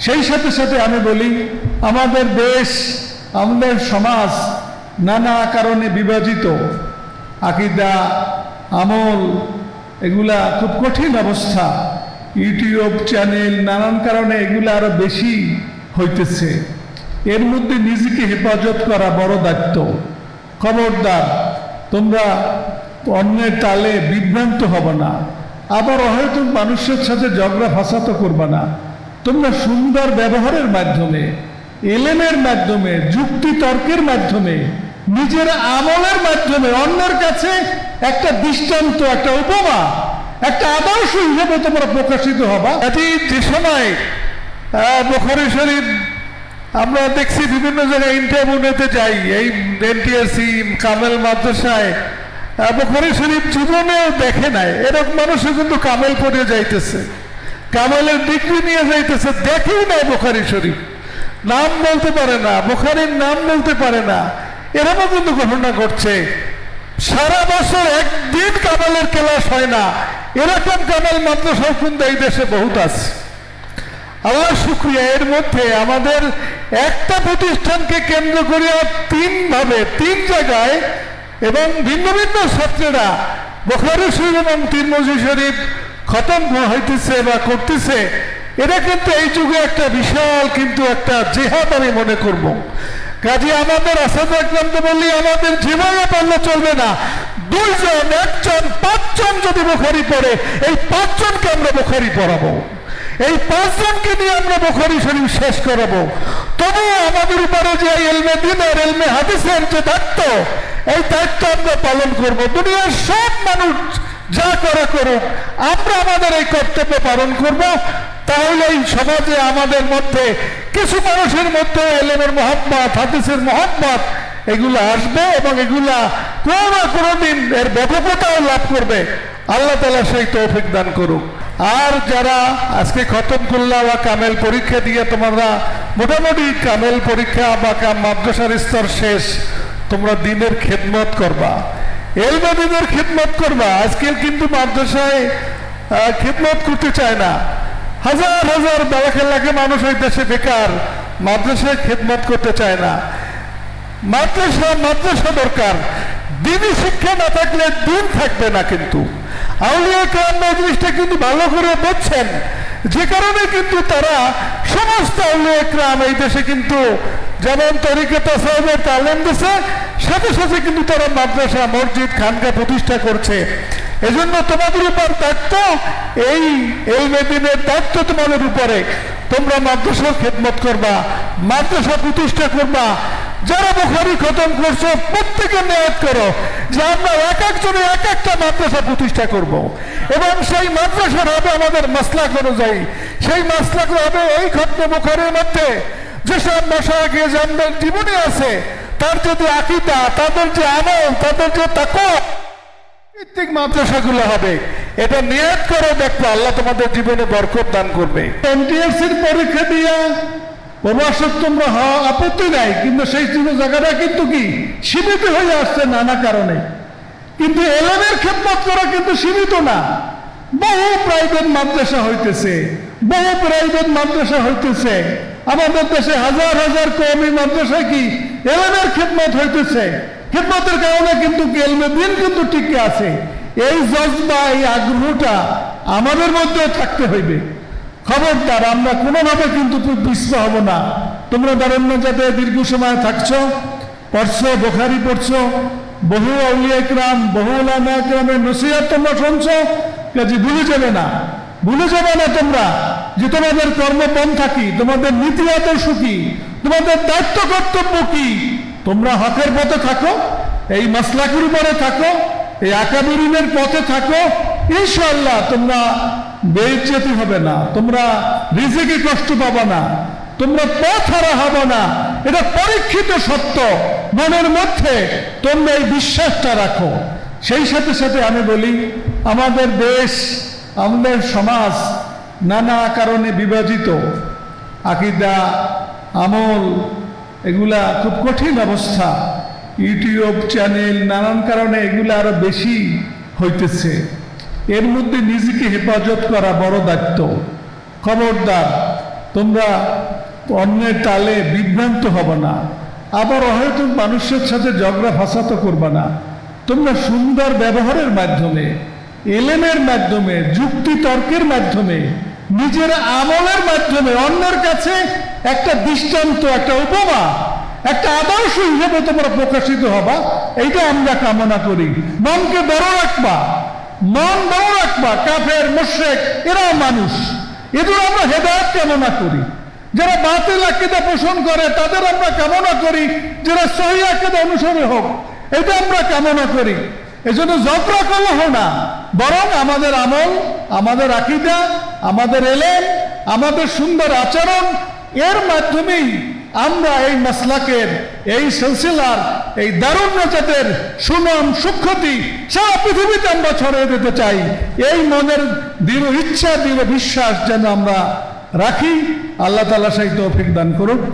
সেই সাথে সাথে আমি বলি, আমাদের দেশ, আমাদের সমাজ নানা কারণে বিভাজিত। আকিদা, আমল, এগুলা খুব কঠিন অবস্থা। ইউটিউব চ্যানেল নানান কারণে এগুলা আরও বেশি হইতেছে। এর মধ্যে নিজেকে হেফাজত করা বড় দায়িত্ব। খবরদার, তোমরা অন্যের তালে বিভ্রান্ত হব না। আবার হয়তো মানুষের সাথে ঝগড়া ফাসাতো করবে না। তোমরা সুন্দর ব্যবহারের মাধ্যমে, এলেমের মাধ্যমে যুক্তি তর্কের মাধ্যমে, নিজের আমলের মাধ্যমে অন্যের কাছে একটা দৃষ্টান্ত, একটা উপমা, একটা আদর্শ হিসেবে তোমরা প্রকাশিত হবা। এটি যে সময় বুখারী শরীফ, আমরা দেখছি বিভিন্ন জায়গায় ইন্টারভিউ নিতে যাই, এই এনটিএসসি কামেল মাদ্রাসায় বুখারী শরীফ জীবনেও দেখে নাই। এরকম মানুষও কিন্তু কামেল পড়ে যাইতেছে। কামেলের ডিগ্রি নিয়ে যাইতেছে, দেখেই নাই বুখারী শরীফ। নাম বলতে পারে না, বুখারির নাম বলতে পারে না। এরকম কিন্তু ঘটনা ঘটছে। সারা বছর একদিন কামালের ক্লাস হয় না। এরকম কামাল মাদ্রাসা কিন্তু এই দেশে বহুত আছে। আল্লাহ শুক্রিয়া, এর মধ্যে আমাদের একটা প্রতিষ্ঠানকে কেন্দ্র করে তিন ভাবে তিন জায়গায় এবং ভিন্ন ভিন্ন ছাত্রেরা, বোখারি শরীফ এবং তিরমজি শরীফ খতম হইতেছে বা করতেছে, এটা কিন্তু এই যুগে একটা বিশাল কিন্তু একটা জেহাদ আমি মনে করব। কাজে আমাদের আসাদ একদম বললি, আমাদের জীবনে পারলে চলবে না। দুইজন, একজন, পাঁচজন যদি বোখারি পড়ে, এই পাঁচজনকে আমরা বোখারি পড়াবো। এই পাঁচজনকে নিয়ে আমরা বুখারি শরীফ শেষ করাবো। তবুও আমাদের উপরে যে এলমে দিনের এলমে হাদিসের যে দায়িত্ব, এই দায়িত্ব আমরা পালন করব। দুনিয়ার সব মানুষ যা করে করুক, আমরা আমাদের এই কর্তব্য পালন করব। তাহলে এই সমাজে আমাদের মধ্যে, কিছু মানুষের মধ্যে এলেমের মহব্বত, হাদিসের মহব্বত, এগুলো আসবে এবং এগুলা কোনো না কোনো দিন এর ব্যাপকতাও লাভ করবে। আল্লাহ তালা সেই তৌফিক দান করুক। আর যারা আজকে খতম করলা বা কামেল পরীক্ষা দিয়ে তোমরা মোটামুটি কামেল পরীক্ষা বা মাদ্রাসার স্তর শেষ, তোমরা দিনের খেদমত করবা। এলবা দিনের খেদমত করবা। আজকে কিন্তু মাদ্রাসায় খেদমত করতে চায় না। হাজার হাজার বালাখের লাখে মানুষ ওই দেশে বেকার, মাদ্রাসায় খেদমত করতে চায় না। মাদ্রাসা মাদ্রাসা দরকার। দিনই শিক্ষা না থাকলে দিন থাকবে না কিন্তু। আউলিয়া এই জিনিসটা কিন্তু ভালো করে বুঝছেন যে কারণে কিন্তু তারা সমস্ত আউলিয়া ক্রাম এই দেশে কিন্তু যেমন তরিকতা সাহেবের তালেম দিছে সাথে সাথে কিন্তু তারা মাদ্রাসা, মসজিদ খানকা প্রতিষ্ঠা করছে। এজন্য তোমাদের উপর দায়িত্ব, এই এই মেদিনের দায়িত্ব তোমাদের উপরে। তোমরা মাদ্রাসার খেদমত করবা, মাদ্রাসা প্রতিষ্ঠা করবা। যারা বুখারি খতম করছ, প্রত্যেকে মেয়াদ করো যে আমরা এক একজনে এক একটা মাদ্রাসা প্রতিষ্ঠা করব। এবং সেই মাদ্রাসার হবে আমাদের মাসলাক অনুযায়ী। সেই মাসলাক হবে এই খতম বুখারির মধ্যে। যেসব মশাকে আমাদের জীবনে আছে। তার যদি আকিদা, তাদের যে আমল, তাদের যে তাকওয়া মাদ্রাসাগুলো হবে। এটা নিয়ত করে দেখব, আল্লাহ তোমাদের জীবনে বরকত দান করবে। এনটিএসসির পরীক্ষা দিয়া প্রবাসক তোমরা হওয়া আপত্তি নাই, কিন্তু সেই জায়গাটা কিন্তু কি? সীমিত হয়ে আসছে নানা কারণে। কিন্তু এলেমের খেদমত করা কিন্তু সীমিত না। বহু প্রাইভেট মাদ্রাসা হইতেছে, বহু প্রাইভেট মাদ্রাসা হইতেছে। আমাদের দেশে হাজার হাজার কমি মাদ্রাসা কি এলেমের খেদমত হইতেছে। খেদমতের কারণে কিন্তু এলমে দিন কিন্তু টিকে আছে। এই জজবা, এই আগ্রহটা আমাদের মধ্যেও থাকতে হইবে। খবরদার, আমরা কোনোভাবে কিন্তু পিছপা হব না। তোমরা দারণ্য যাতে দীর্ঘ সময় থাকছো, পড়ছো, বোখারি পড়ছো, বহু আউলিয়া বহু ইকরামের নসিহত তোমরা শুনছো, কাজে ভুলে যাবে না। ভুলে যাবে না তোমরা যে তোমাদের কর্মপন্থা কি তোমাদের নীতি আদর্শ কি, তোমাদের দায়িত্ব কর্তব্য কি? তোমরা হকের পথে থাকো, এই মাসলাকের উপরে থাকো, এই আকাবিরিনের পথে থাকো ইনশাল্লাহ তোমরা বেইজ্জতি হবে না, তোমরা রিজিকে কষ্ট পাবে না, তোমরা পথ হারা হবে না, এটা পরীক্ষিত সত্য, মনের মধ্যে তোমরা এই বিশ্বাসটা রাখো। সেই সাথে সাথে আমি বলি, আমাদের দেশ আমাদের সমাজ নানা কারণে বিভাজিত। আকিদা, আমল, এগুলা খুব কঠিন অবস্থা। ইউটিউব চ্যানেল নানান কারণে এগুলা আরও বেশি হইতেছে। এর মধ্যে নিজেকে হেফাজত করা বড় দায়িত্ব। খবরদার, তোমরা অন্যের তালে বিভ্রান্ত হব না। আবার হয়তো মানুষের সাথে ঝগড়া, ফাসাতো করবে না। তোমরা সুন্দর ব্যবহারের মাধ্যমে এলেমের মাধ্যমে যুক্তি তর্কের মাধ্যমে, নিজের আমলের মাধ্যমে অন্যের কাছে একটা দৃষ্টান্ত, একটা উপমা, একটা আদর্শ হিসেবে তোমরা প্রকাশিত হবা, এইটা আমরা কামনা করি। মনকে বড় রাখবা, মন বড় রাখবা, কাফের মোশেক এরাও মানুষ। এদের আমরা হেদায়ত কামনা করি। যারা বাতিল আকিদা পোষণ করে, তাদের আমরা কামনা করি, যারা সহি আকিদা অনুসারে হোক এটা আমরা কামনা করি। এজন্য ঝগড়া কলহ না। বরং আমাদের আমল, আমাদের আকিদা, আমাদের এলেন আমাদের সুন্দর আচরণ, এর মাধ্যমেই আমরা এই মাসলাকের, এই সিলসিলার, এই দারুণ নাজাতের সুনাম, সুখ্যাতি সারা পৃথিবীতে আমরা ছড়িয়ে দিতে চাই। এই মনের দৃঢ় ইচ্ছা, দৃঢ় বিশ্বাস যেন আমরা রাখি। আল্লাহ তালা সেই তৌফিক দান করুক।